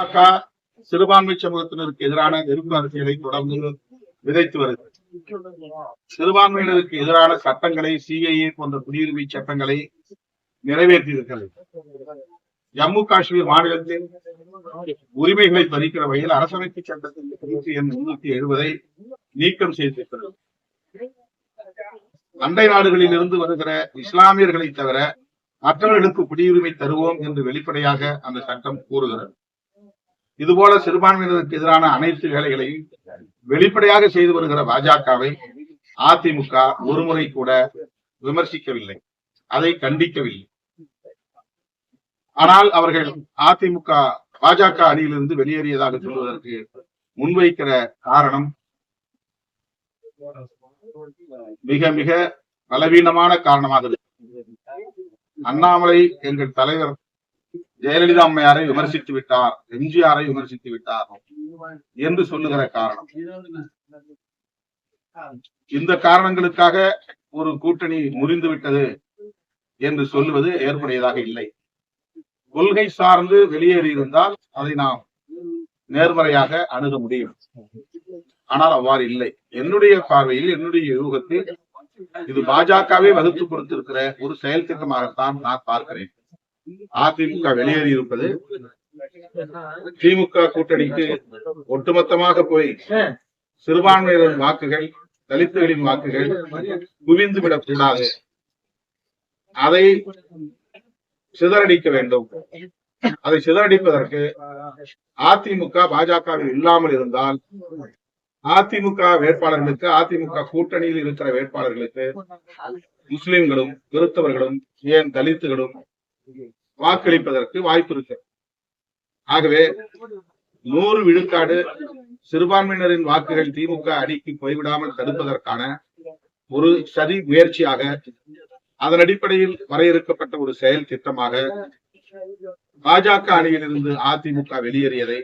பாஜக சிறுபான்மை சமூகத்தினருக்கு எதிரான நெருப்பு அரசியலை தொடர்ந்து விதைத்து வருகிறது சிறுபான்மையினருக்கு எதிரான சட்டங்களை சிஐஏ போன்ற குடியுரிமை சட்டங்களை நிறைவேற்றியிருக்கிறது. ஜம்மு காஷ்மீர் மாநிலத்தின் உரிமைகளை பறிக்கிற வகையில் அரசமைப்பு சட்டத்தின் முன்னூத்தி எழுபதை நீக்கம் செய்திருக்கிறது. அண்டை நாடுகளில் இருந்து வருகிற இஸ்லாமியர்களை தவிர மற்றவர்களுக்கு குடியுரிமை தருவோம் என்று வெளிப்படையாக அந்த சட்டம் கூறுகிறது. இதுபோல சிறுபான்மையினருக்கு எதிரான அனைத்து வேலைகளையும் வெளிப்படையாக செய்து வருகிற பாஜகவை அதிமுக ஒருமுறை கூட விமர்சிக்கவில்லை அதை கண்டிக்கவில்லை ஆனால் அவர்கள் அதிமுக பாஜக அணியிலிருந்து வெளியேறியதாக சொல்வதற்கு முன்வைக்கிற காரணம் மிக மிக பலவீனமான காரணமாக இருக்கு. அண்ணாமலை எங்கள் தலைவர் ஜெயலலிதா அம்மையாரை விமர்சித்து விட்டார் எம்ஜிஆரை விமர்சித்து விட்டார் என்று சொல்லுகிற காரணம். இந்த காரணங்களுக்காக ஒரு கூட்டணி முறிந்து விட்டது என்று சொல்லுவது ஏற்புடையதாக இல்லை. கொள்கை சார்ந்து வெளியேறி இருந்தால் அதை நாம் நேர்மறையாக அணுக முடியும். ஆனால் அவ்வாறு இல்லை. என்னுடைய பார்வையில் என்னுடைய யூகத்தில் இது பாஜகவே வகுத்து கொடுத்திருக்கிற ஒரு செயல் திட்டமாகத்தான் நான் பார்க்கிறேன். அதிமுக வெளியேறி இருப்பது திமுக கூட்டணிக்கு ஒட்டுமொத்தமாக போய் சிறுபான்மையினரின் வாக்குகள் தலித்துகளின் வாக்குகள் குவிந்து விடக்கூடாது அதை சிதறடிக்க வேண்டும். அதை சிதறடிப்பதற்கு அதிமுக பாஜகவில் இல்லாமல் இருந்தால் அதிமுக வேட்பாளர்களுக்கு அதிமுக கூட்டணியில் இருக்கிற வேட்பாளர்களுக்கு முஸ்லிம்களும் கிறிஸ்தவர்களும் ஏன் தலித்துகளும் வாக்களிப்பதற்கு வாய்ப்பு இருக்கு. ஆகவே நூறு விழுக்காடு சிறுபான்மையினரின் வாக்குகள் திமுக அணிக்கு போய்விடாமல் தடுப்பதற்கான ஒரு சதி முயற்சியாக அதன் அடிப்படையில் வரையறுக்கப்பட்ட ஒரு செயல் திட்டமாக பாஜக அணியில் இருந்து அதிமுக வெளியேறியதை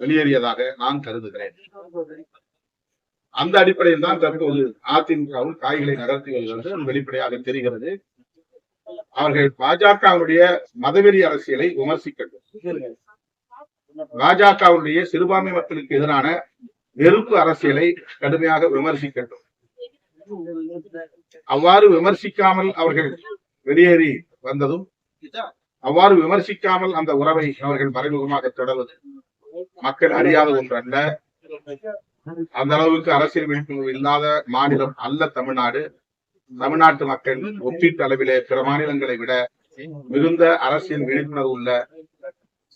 வெளியேறியதாக நான் கருதுகிறேன். அந்த அடிப்படையில் தான் தற்போது அதிமுகவும் காய்களை நகர்த்தி வருகிறது. வெளிப்படையாக தெரிகிறது. அவர்கள் பாஜகவுடைய மதவெறி அரசியலை விமர்சிக்கட்டும். பாஜகவுடைய சிறுபான்மை மக்களுக்கு எதிரான வெறுப்பு அரசியலை கடுமையாக விமர்சிக்கட்டும். அவ்வாறு விமர்சிக்காமல் அவர்கள் வெளியேறி வந்ததும் அவ்வாறு விமர்சிக்காமல் அந்த உறவை அவர்கள் மறைமுகமாக தொடர்வது மக்கள் அறியாத ஒன்று அல்ல அந்த அளவுக்கு அரசியல் விழிப்புணர்வு இல்லாத மாநிலம் அல்ல தமிழ்நாடு. தமிழ்நாட்டு மக்கள் ஒப்பீட்டு அளவிலே பிற மாநிலங்களை விட மிகுந்த அரசியல் விழிப்புணர்வு உள்ள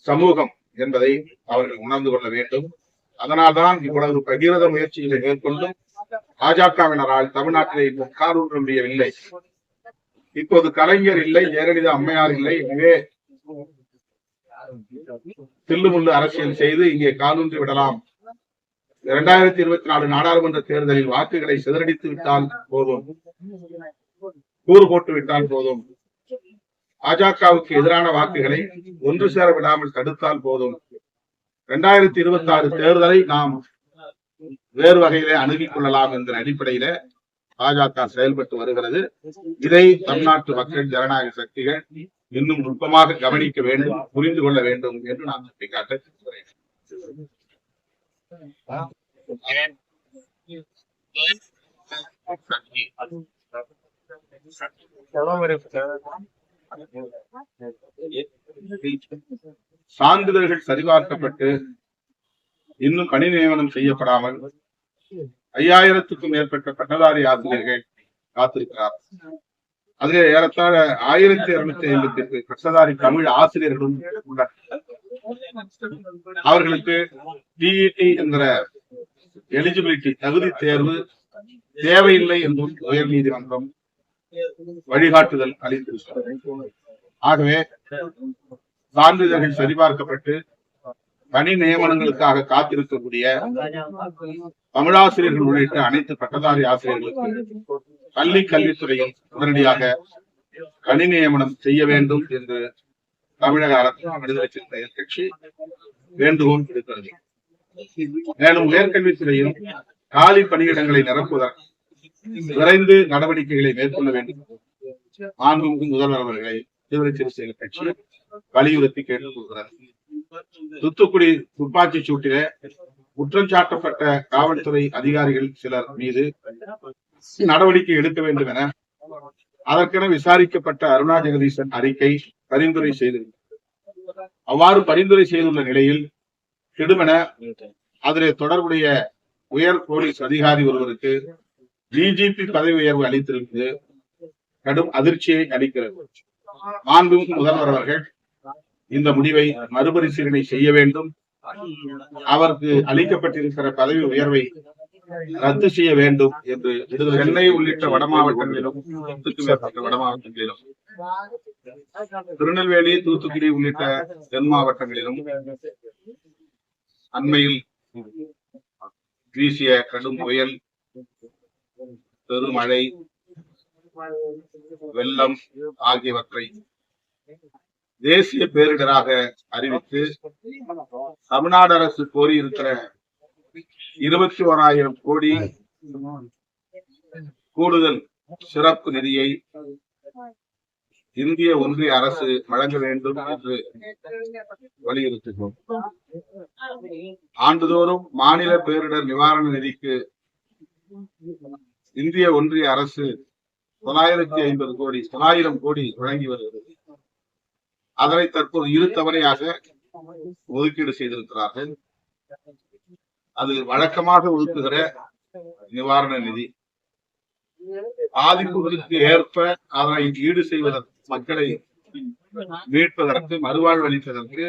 சமூகம் என்பதை அவர்கள் உணர்ந்து கொள்ள வேண்டும். அதனால்தான் இவ்வளவு பகிரத முயற்சிகளை மேற்கொண்டும் பாஜகவினரால் தமிழ்நாட்டிலே இன்னும் காலூன்ற முடியவில்லை. இப்போது கலைஞர் இல்லை ஜெயலலிதா அம்மையார் இல்லை. எனவே தில்லுமுள்ளு அரசியல் செய்து இங்கே காலூன்றி விடலாம். இரண்டாயிரத்தி இருபத்தி நாலு நாடாளுமன்ற தேர்தலில் வாக்குகளை சிதறடித்து விட்டால் போதும். கூறு போட்டு விட்டால் போதும். பாஜகவுக்கு எதிரான வாக்குகளை ஒன்று சேர விடாமல் தடுத்தால் போதும். இரண்டாயிரத்தி இருபத்தி ஆறு தேர்தலை நாம் வேறு வகையிலே அணுகிக் கொள்ளலாம் என்ற அடிப்படையில பாஜக செயல்பட்டு வருகிறது. இதை தமிழ்நாட்டு மக்கள் ஜனநாயக சக்திகள் இன்னும் நுட்பமாக கவனிக்க வேண்டும் புரிந்து கொள்ள வேண்டும் என்று நான் சுட்டிக்காட்ட சான்றிதழ்கள் சரிபார்க்கப்பட்டு இன்னும் பணி நியமனம் செய்யப்படாமல் ஐயாயிரத்துக்கும் மேற்பட்ட பட்டதாரி ஆசிரியர்கள் காத்திருக்கிறார். அதிலே ஏறத்தாழ ஆயிரத்தி இருநூத்தி ஐம்பத்தி எட்டு பட்டதாரி தமிழ் ஆசிரியர்களும் உள்ளனர். அவர்களுக்கு டிஇடி என்கிற எலிஜிபிலிட்டி தகுதி தேர்வு தேவையில்லை என்றும் உயர் நீதிமன்றம் வழிகாட்டுதல் அளித்திருக்கிறது. ஆகவே சான்றிதழ்கள் சரிபார்க்கப்பட்டு பணி நியமனங்களுக்காக காத்திருக்கக்கூடிய தமிழாசிரியர்கள் உள்ளிட்ட அனைத்து பட்டதாரி ஆசிரியர்களுக்கு பள்ளி கல்வித்துறையில் உடனடியாக பணி நியமனம் செய்ய வேண்டும் என்று தமிழக அரசு விடுதலை சிறுத்தைகள் கட்சி வேண்டுகோள் விடுக்கிறது மேலும் உயர்கல்வித்துறையில் காலி பணியிடங்களை நிரப்புவதற்கு விரைந்து நடவடிக்கைகளை மேற்கொள்ள வேண்டும். மாண்புமிகு முதல்வர் அவர்களை தீவிர சிறுத்தைகள் கட்சி வலியுறுத்தி கேட்டுக் கொள்கிறார் தூத்துக்குடி துப்பாக்கி சூட்டிலே குற்றம் சாட்டப்பட்ட காவல்துறை அதிகாரிகள் சிலர் மீது நடவடிக்கை எடுக்க வேண்டும் என அதற்கென விசாரிக்கப்பட்ட அருணா ஜெகதீசன் அறிக்கை பரிந்துரை செய்திருந்தார் அவ்வாறு பரிந்துரை செய்துள்ள நிலையில் திடுமென அதிலே தொடர்புடைய உயர் போலீஸ் அதிகாரி ஒருவருக்கு டிஜிபி பதவி உயர்வு அளித்திருப்பது கடும் அதிர்ச்சியை அளிக்கிறது. மாண்புமிகு முதல்வர் அவர்கள் இந்த முடிவை மறுபரிசீலனை செய்ய வேண்டும். அவருக்கு அளிக்கப்பட்டிருக்கிற பதவி உயர்வை ரத்து செய்ய வேண்டும் என்று சென்னை உள்ளிட்ட வட மாவட்டங்களிலும் வட மாவட்டங்களிலும் திருநெல்வேலி தூத்துக்குடி உள்ளிட்ட தென் மாவட்டங்களிலும் அண்மையில் வீசிய கடும் புயல் பெருமழை வெள்ளம் ஆகியவற்றை தேசிய பேரிடராக அறிவித்து தமிழ்நாடு அரசு கோரியிருக்கிற இருபத்தி ஓராயிரம் கோடி கூடுதல் சிறப்பு நிதியை இந்திய ஒன்றிய அரசு வழங்க வேண்டும் என்று வலியுறுத்துகிறோம். ஆண்டுதோறும் மாநில பேரிடர் நிவாரண நிதிக்கு இந்திய ஒன்றிய அரசு தொள்ளாயிரத்தி ஐம்பது கோடி தொள்ளாயிரம் கோடி வழங்கி வருகிறது. அதனை தற்போது இரு தவணையாக ஒதுக்கீடு செய்திருக்கிறார்கள். அது வழக்கமாக ஒதுக்குகிற நிவாரண நிதி. பாதிப்புகளுக்கு ஏற்ப அதனை ஈடு செய்வதற்கு மக்களை மீட்பதற்கு மறுவாழ்வளிப்பதற்கு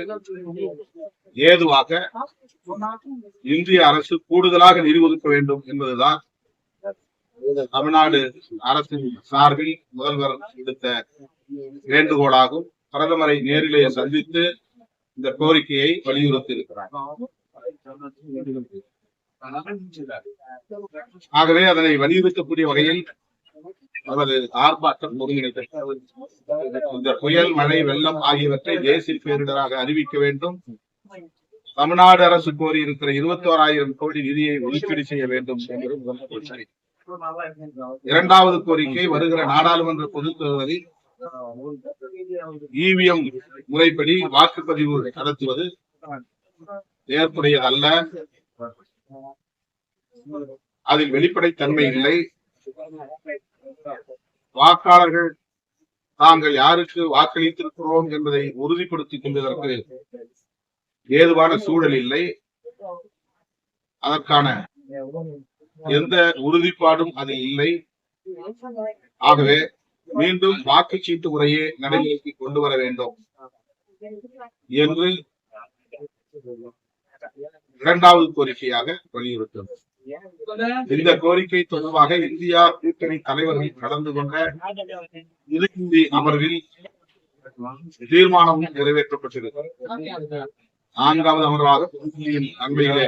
ஏதுவாக இந்திய அரசு கூடுதலாக நிதி ஒதுக்க வேண்டும் என்பதுதான் தமிழ்நாடு அரசின் சார்பில் முதல்வர் விடுத்த வேண்டுகோளாகும். பிரதமரை நேரிலே சந்தித்து இந்த கோரிக்கையை வலியுறுத்தி இருக்கிறார் ஆகவே அதனை வலியுறுத்தக்கூடிய வகையில் அவரது ஆர்ப்பாட்டம் ஒருங்கிணைத்த இந்த புயல் மழை வெள்ளம் ஆகியவற்றை தேசிய பேரிடராக அறிவிக்க வேண்டும். தமிழ்நாடு அரசு கோரி இருக்கிற இருபத்தி கோடி நிதியை ஒதுக்கீடு செய்ய வேண்டும் என்று இரண்டாவது கோரிக்கை வருகிற நாடாளுமன்ற பொதுத் இவிஎம் முறைப்படி வாக்குப்பதிவு நடத்துவது ஏற்புடையதல்ல. அதில் வெளிப்படைத்தன்மை இல்லை. வாக்காளர்கள் தாங்கள் யாருக்கு வாக்களித்திருக்கிறோம் என்பதை உறுதிப்படுத்திக் கொள்வதற்கு ஏதுவான சூழல் இல்லை. அதற்கான எந்த உறுதிப்பாடும் அதில் இல்லை. ஆகவே மீண்டும் வாக்குச்சீட்டு முறையே நடைமுறைக்கு கொண்டு வர வேண்டும். என்று இரண்டாவது கோரிக்கையாக வலியுறுத்தும் இந்த கோரிக்கை தொடர்பாக இந்தியா கூட்டணி தலைவர்கள் கலந்து கொண்ட இறுதி அமர்வில் தீர்மானம் நிறைவேற்றப்பட்டிருக்கிறது. நான்காவது அமர்வாக புதுதில்லியில் அண்மையிலே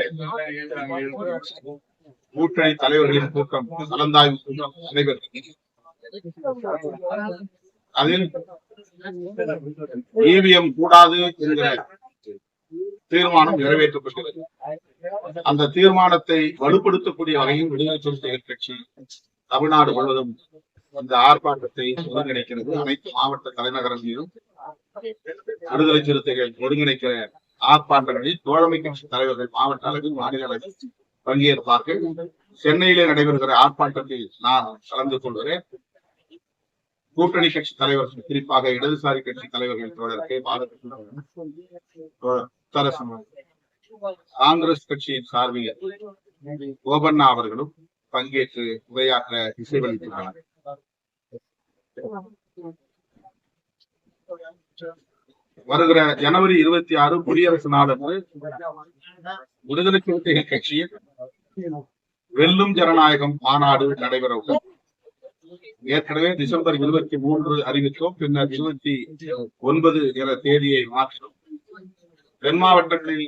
கூட்டணி தலைவர்களின் கூட்டம் கலந்தாய்வு கூட்டம் நடைபெற்றது. அதில் இவிஎம் கூடாது என்கிற தீர்மானம் நிறைவேற்றப்பட்டது. அந்த தீர்மானத்தை வலுப்படுத்தக்கூடிய வகையில் விடுதலை சிறுத்தைகள் கட்சி தமிழ்நாடு முழுவதும் அந்த ஆர்ப்பாட்டத்தை ஒருங்கிணைக்கிறது. அனைத்து மாவட்ட தலைநகரங்களிலும் விடுதலை சிறுத்தைகள் ஒருங்கிணைக்கிற ஆர்ப்பாட்டங்களில் தோழமை கட்சி தலைவர்கள் மாவட்ட அளவில் மாநில அளவில் பங்கேற்பார்கள். சென்னையிலே நடைபெறுகிற ஆர்ப்பாட்டத்தில் நான் கலந்து கொள்கிறேன். கூட்டணி கட்சி தலைவர்கள் குறிப்பாக இடதுசாரி கட்சி தலைவர்கள் தோழர் கே. பாலகிருஷ்ணன் தோழர் காங்கிரஸ் கட்சியின் சார்பில் கோபண்ணா அவர்களும் பங்கேற்று உரையாற்ற இசைவளித்துள்ளனர். வருகிற ஜனவரி இருபத்தி ஆறு குடியரசு நாளன்று விடுதலை சிறுத்தைகள் கட்சியில் வெல்லும் ஜனநாயகம் மாநாடு நடைபெற உள்ளது. ஏற்கனவே டிசம்பர் இருபத்தி மூன்று அறிவித்தோம் பின்னர் இருபத்தி ஒன்பது என தேதியை மாற்றினோம். தென் மாவட்டங்களில்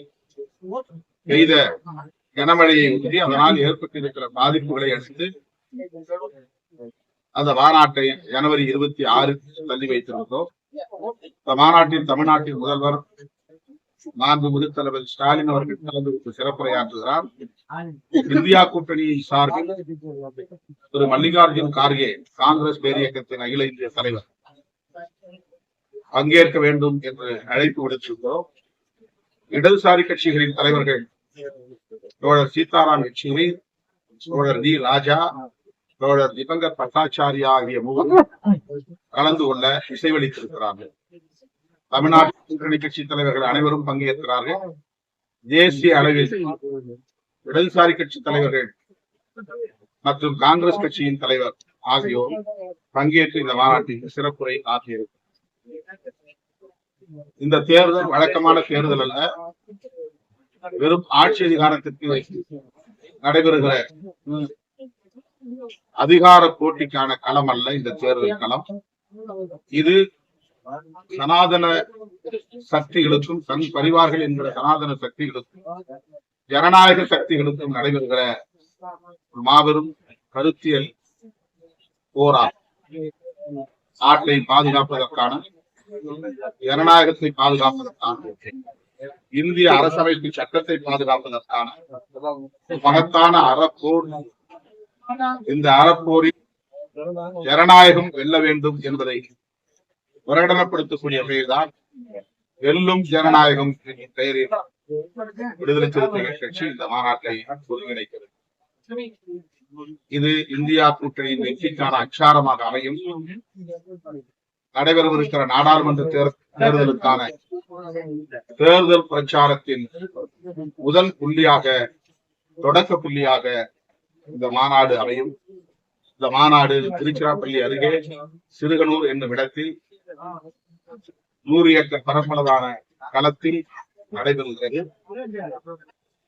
பெய்த கனமழையை ஒட்டி அதனால் ஏற்பட்டிருக்கிற பாதிப்புகளை அடுத்து அந்த மாநாட்டை ஜனவரி இருபத்தி ஆறு தள்ளி வைத்திருந்தோம். இந்த மாநாட்டில் தமிழ்நாட்டின் முதல்வர் மாண்பு முதல்வர் ஸ்டாலின் அவர்கள் கலந்து கொண்டு சிறப்புரையாற்றுகிறார். இந்தியா கூட்டணி சார்பில் திரு மல்லிகார்ஜுன் கார்கே காங்கிரஸ் பேரியக்கத்தின் அகில இந்திய தலைவர் பங்கேற்க வேண்டும் என்று அழைப்பு விடுத்திருக்கிறோம். இடதுசாரி கட்சிகளின் தலைவர்கள் தோழர் சீதாராம் யெச்சூரி தோழர் டி ராஜா தோழர் திபங்கர் பட்டாச்சாரியா ஆகிய மூவரும் கலந்து கொள்ள இசைவளித்திருக்கிறார்கள். தமிழ்நாட்டு கூட்டணி கட்சி தலைவர்கள் அனைவரும் பங்கேற்கிறார்கள். தேசிய அளவில் இடதுசாரி கட்சி தலைவர்கள் மற்றும் காங்கிரஸ் கட்சியின் தலைவர் ஆகியோர் பங்கேற்று இந்த மாநாட்டில் சிறப்புரை ஆற்றியிருக்கிறார் இந்த தேர்தல் வழக்கமான தேர்தல் அல்ல. வெறும் ஆட்சி அதிகாரத்திற்கு நடைபெறுகிற அதிகார போட்டிக்கான களம் அல்ல இந்த தேர்தல் களம். இது சனாதன சக்திகளுக்கும் தன் பரிவார்கள் என்கிற சனாதன சக்திகளுக்கும் ஜனநாயக சக்திகளுக்கும் நடைபெறுகிற மாபெரும் கருத்தியல் போராட்டம். நாட்டை பாதுகாப்பதற்கான ஜனநாயகத்தை பாதுகாப்பதற்கான இந்திய அரசமைப்பு சட்டத்தை பாதுகாப்பதற்கான மகத்தான அறப்போர் இந்த அறப்போரில் ஜனநாயகம் வெல்ல வேண்டும் என்பதை பிரகடனப்படுத்தக்கூடிய வகையில்தான் வெல்லும் ஜனநாயகம் என்ற பெயரில் விடுதலை சிறுத்தைகள் கட்சி இந்த மாநாட்டை ஒருங்கிணைக்கிறது. இது இந்தியா கூட்டணியின் வெற்றிக்கான அச்சாரமாக அமையும். நடைபெறவிருக்கிற நாடாளுமன்ற தேர்தலுக்கான தேர்தல் பிரச்சாரத்தின் முதல் புள்ளியாக தொடக்க புள்ளியாக இந்த மாநாடு அமையும். இந்த மாநாடு திருச்சிராப்பள்ளி அருகே சிறுகனூர் என்னும் இடத்தில் நூறு ஏக்கர் பரப்பளவான களத்தில் நடைபெறுகிறது.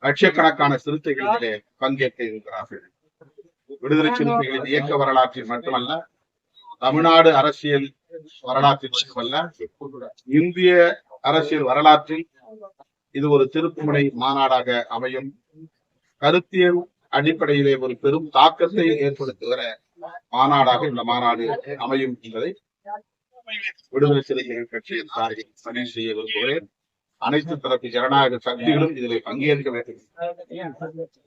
லட்சக்கணக்கான சிறுத்தைகளிலே பங்கேற்க இருக்கிறார்கள். விடுதலை சிறுத்தைகளின் இயக்க வரலாற்றில் மட்டுமல்ல தமிழ்நாடு அரசியல் வரலாற்றில் மட்டுமல்ல இந்திய அரசியல் வரலாற்றில் இது ஒரு திருப்புமுனை மாநாடாக அமையும். கருத்தியல் அடிப்படையிலே ஒரு பெரும் தாக்கத்தை ஏற்படுத்துகிற மாநாடாக இந்த மாநாடு அமையும் என்பதை விடுதலை சிறுத்தைகள் கட்சியின் சார்பில் பதிவு செய்ய விரும்புகிறேன். அனைத்து தரப்பு ஜனநாயக சக்திகளும் இதில் பங்கேற்க வேண்டும்.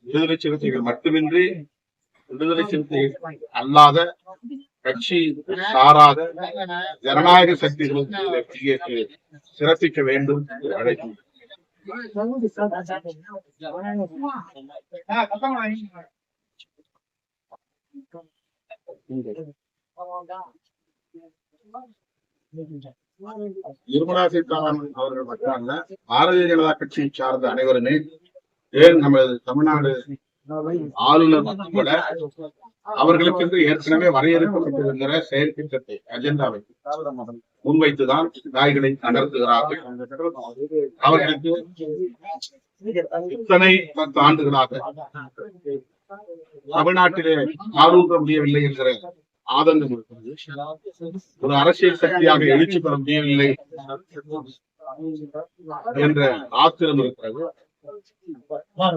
விடுதலை சிறுத்தைகள் மட்டுமின்றி விடுதலை சிறுத்தைகள் அல்லாத கட்சி சாராத ஜனநாயக சக்திகளுக்கு சிறப்பிக்க வேண்டும் என்று அழைக்கும். நிர்மலா சீதாராமன் அவர்கள் மட்டுமல்ல பாரதிய ஜனதா கட்சியை சார்ந்த அனைவருமே ஏன் நமது தமிழ்நாடு ஆளுநர் அவர்களுக்கு என்று ஏற்கனவே வரையறுக்கப்பட்டிருக்கிற செயல் திட்டத்தை அஜெண்டாவை முன்வைத்துதான் நாய்களை நகர்த்துகிறார்கள். அவர்களுக்கு இத்தனை பத்து ஆண்டுகளாக தமிழ்நாட்டிலே ஆளூன்ற முடியவில்லை என்கிற ஆதங்கம் இருக்கிறது. ஒரு அரசியல் சக்தியாக எழுச்சி பெற முடியவில்லை என்ற ஆத்திரம் இருக்கிறது.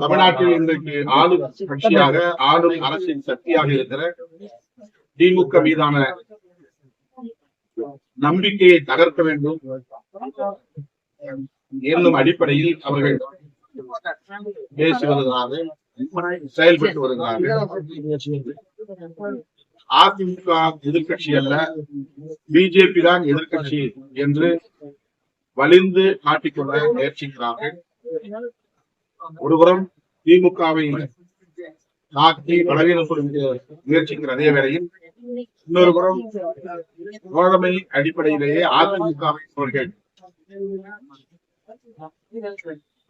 தமிழ்நாட்டில் இன்றைக்கு ஆளும் கட்சியாக ஆளும் அரசின் சக்தியாக இருக்கிற திமுக மீதான நம்பிக்கையை தகர்க்க வேண்டும். என்னும் அடிப்படையில் அவர்கள் பேசி வருகிறார்கள் செயல்பட்டு வருகிறார்கள். அதிமுக எதிர்கட்சி அல்ல பிஜேபி தான் எதிர்கட்சி என்று வலிந்து காட்டிக்கொள்ள முயற்சிக்கிறார்கள். ஒருபுறம் திமுகவை தாக்கி பலவீனப்படுத்த முயற்சிக்கிற அதே வேளையில் இன்னொரு புறம் தோழமை அடிப்படையிலேயே அதிமுகவை அவர்கள்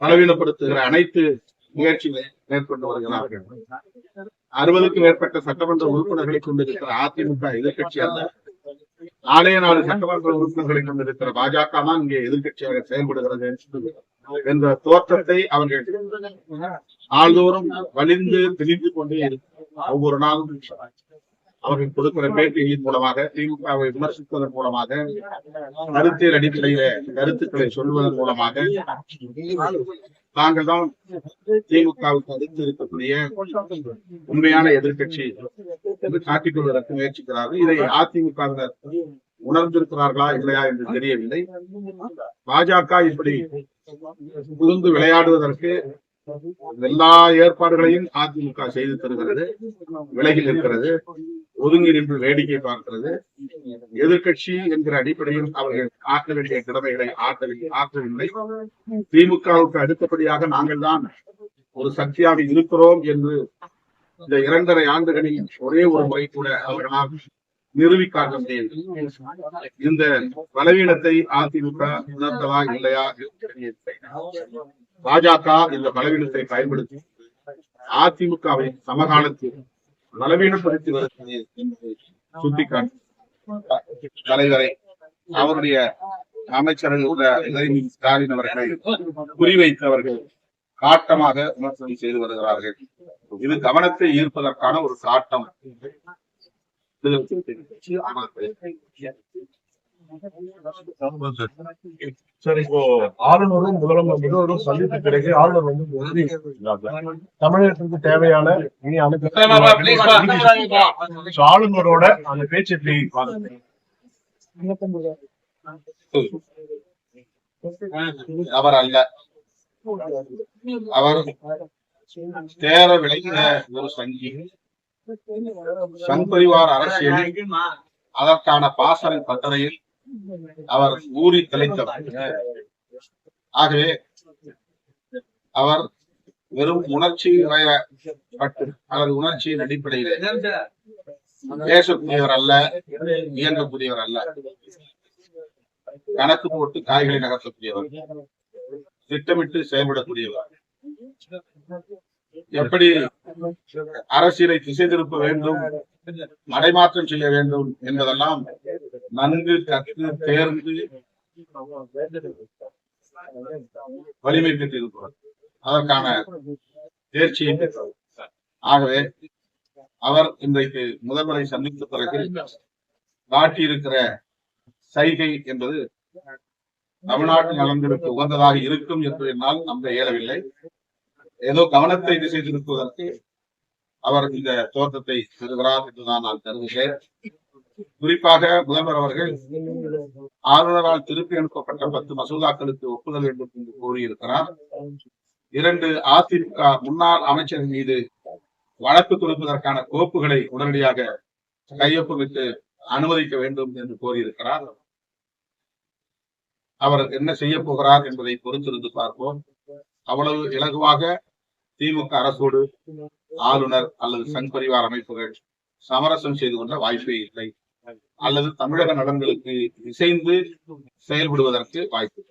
பலவீனப்படுத்துகிற அனைத்து முயற்சிகளை மேற்கொண்டு வருகிறார்கள். அறுபதுக்கும் மேற்பட்ட சட்டமன்ற உறுப்பினர்களை கொண்டிருக்கிற அதிமுக எதிர்கட்சி அல்ல. நாளைய நாலு சட்டமன்ற உறுப்பினர்களை கொண்டிருக்கிற பாஜக தான் இங்கே எதிர்க்கட்சியாக செயல்படுகிறது என்ற தோற்றத்தை அவர்கள் ஆள்தோறும் வலிந்து திணித்துக் கொண்டே இருக்கும் ஒவ்வொரு நாளும் அவர்கள் கொடுக்கிற பேட்டியின் மூலமாக திமுகவை விமர்சிப்பதன் மூலமாக கருத்தியல் அடிப்படையில கருத்துக்களை சொல்வதன் மூலமாக தாங்கள் தான் திமுகவுக்கு அடுத்து இருக்கக்கூடிய உண்மையான எதிர்க்கட்சி என்று காட்டிக் கொள்வதற்கு முயற்சிக்கிறார்கள். இதை அதிமுகவினர் உணர்ந்திருக்கிறார்களா இல்லையா என்று தெரியவில்லை. பாஜக இப்படி புகுந்து விளையாடுவதற்கு எல்லா ஏற்பாடுகளையும் அதிமுக செய்து தருகிறது விலகி நிற்கிறது ஒதுங்கி நின்று வேடிக்கை பார்க்கிறது. எதிர்கட்சி என்கிற அடிப்படையில் அவர்கள் ஆற்ற வேண்டிய கடமைகளை ஆற்றவில்லை ஆற்றவில்லை திமுகவுக்கு அடுத்தபடியாக நாங்கள் தான் ஒரு சக்தியாக இருக்கிறோம் என்று இந்த இரண்டரை ஆண்டுகளில் ஒரே ஒரு முறை கூட அவர்களால் நிரூபிக்காக முடியும் இந்த பலவீனத்தை அதிமுக உணர்ந்ததா இல்லையா? பாஜக இந்த பலவீனத்தை பயன்படுத்தி அதிமுகவை சமகாலத்தில் பலவீனப்படுத்தி வருகிறது தலைவரை அவருடைய அமைச்சர்கள் உள்ள ஸ்டாலின் அவர்களை குறிவைத்தவர்கள் காட்டமாக விமர்சனம் செய்து வருகிறார்கள். இது கவனத்தை ஈர்ப்பதற்கான ஒரு காட்டம் இப்போ ஆளுநரும் சந்தித்த பிறகு ஆளுநர் வந்து தமிழகத்திற்கு தேவையான இனி அனுப்பி ஆளுநரோட அந்த பேச்சு எப்படி அவர் அல்ல அவர் தேர விளைந்த ஒரு சங்கி. சங் பரிவார் அரசியலில் அதற்கான பாசறை பட்டறையில் அவர் ஊறி திளைத்தவர். ஆகவே அவர் வெறும் உணர்ச்சி அல்லது உணர்ச்சியின் அடிப்படையில் பேசக்கூடியவர் அல்ல இயங்கக்கூடியவர் அல்ல. கணக்கு போட்டு காய்களை நகர்த்தக்கூடியவர். திட்டமிட்டு செயல்படக்கூடியவர். எப்படி அரசியலை திசை திருப்ப வேண்டும் மடைமாற்றம் செய்ய வேண்டும் என்பதெல்லாம் நன்கு கற்று தேர்ந்து வலிமை பெற்றிருக்கிறார் அதற்கான தேர்ச்சியை ஆகவே அவர் இன்றைக்கு முதல்வரை சந்தித்த பிறகு காட்டியிருக்கிற சைகை என்பது தமிழ்நாட்டு நலன்களுக்கு உகந்ததாக இருக்கும் என்று என்னால் நம்ப இயலவில்லை. ஏதோ கவனத்தை திசை திருப்புவதற்கு அவர் இந்த தோற்றத்தை தருகிறார் என்றுதான் நான் கருதுகிறேன். குறிப்பாக முதல்வர் அவர்கள் ஆளுநரால் திருப்பி அனுப்பப்பட்ட பத்து மசோதாக்களுக்கு ஒப்புதல் வேண்டும் என்று கூறியிருக்கிறார். இரண்டு அதிமுக முன்னாள் அமைச்சர் மீது வழக்கு தொடுப்பதற்கான கோப்புகளை உடனடியாக கையொப்பமிட்டு அனுமதிக்க வேண்டும் என்று கோரியிருக்கிறார். அவர் என்ன செய்ய போகிறார் என்பதை பொறுத்திருந்து பார்ப்போம். அவ்வளவு இலகுவாக திமுக அரசோடு ஆளுநர் அல்லது சங் அமைப்புகள் சமரசம் செய்து கொண்ட வாய்ப்பே இல்லை. அல்லது தமிழக நலன்களுக்கு இசைந்து செயல்படுவதற்கு வாய்ப்பு